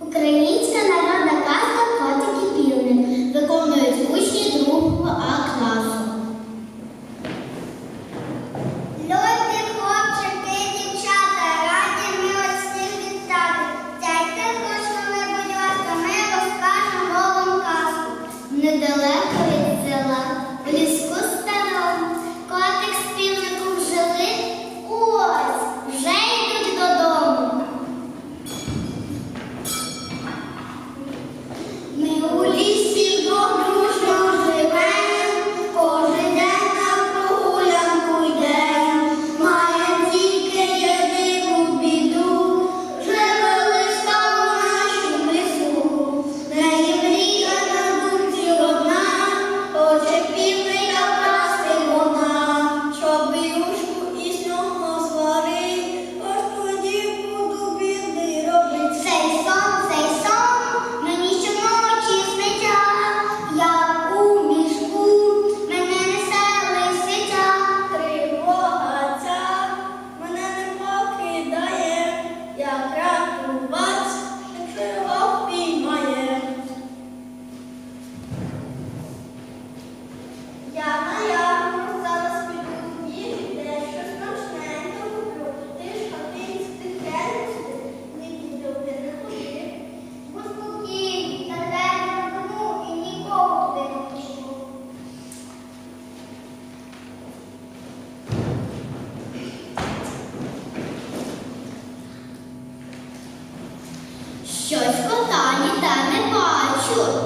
Ucrânia. Щось кота ніде не бачу.